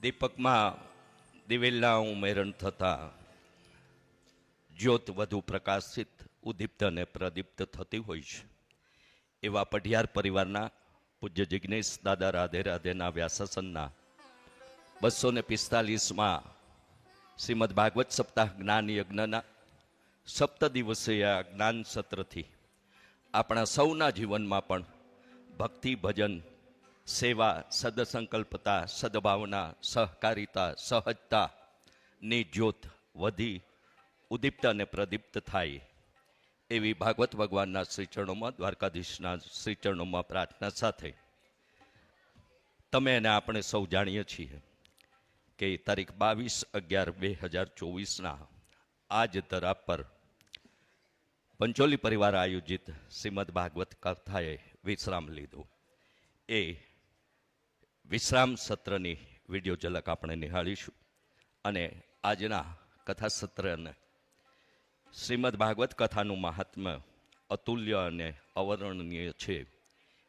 દીપકમાં દિવેલના ઉમેરણ થતાં જ્યોત વધુ પ્રકાશિત, ઉદીપ્ત અને પ્રદીપ્ત થતી હોય છે. એવા પઢિયાર પરિવારના પૂજ્ય જિજ્ઞેશ દાદા રાધે રાધેના વ્યાસાસનના બસો ને પિસ્તાલીસમાં શ્રીમદ ભાગવત સપ્તાહ જ્ઞાન યજ્ઞના સપ્ત દિવસીય જ્ઞાન સત્રથી આપણા સૌના જીવનમાં પણ ભક્તિ ભજન સેવા, સદસંકલ્પતા, સદભાવના, સહકારિતા, સહજતા ની જ્યોત વધી, ઉદીપ્ત અને પ્રદીપ્ત થાય. એવી ભાગવત ભગવાનના શ્રીચરણોમાં, દ્વારકાધીશના શ્રીચરણોમાં પ્રાર્થના સાથે તમે અને આપણે સૌ જાણીએ છીએ કે તારીખ બાવીસ અગિયાર બે હજાર ચોવીસના આજ તરા પર પંચોલી પરિવાર આયોજિત શ્રીમદ ભાગવત કથાએ વિશ્રામ લીધો. એ વિશ્રામ સત્રની વીડિયો ઝલક આપણે નિહાળીશું. અને આજના કથા સત્રને શ્રીમદ ભાગવત કથાનું મહાત્મ્ય અતુલ્ય અને અવર્ણનીય છે.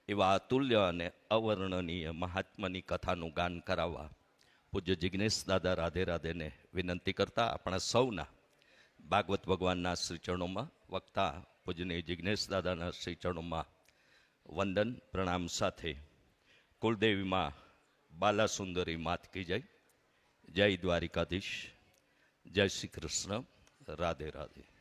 એવા અતુલ્ય અને અવર્ણનીય મહાત્માની કથાનું ગાન કરાવવા પૂજ્ય જિજ્ઞેશ દાદા રાધે રાધેને વિનંતી કરતા આપણા સૌના ભાગવત ભગવાનના શ્રીચરણોમાં વક્તા પૂજ્યની જિજ્ઞેશ દાદાના શ્રીચરણોમાં વંદન પ્રણામ સાથે કુળદેવીમાં બાલાસુંદરી માત કી જય. જય દ્વારિકાધીશ. જય શ્રી કૃષ્ણ. રાધે રાધે.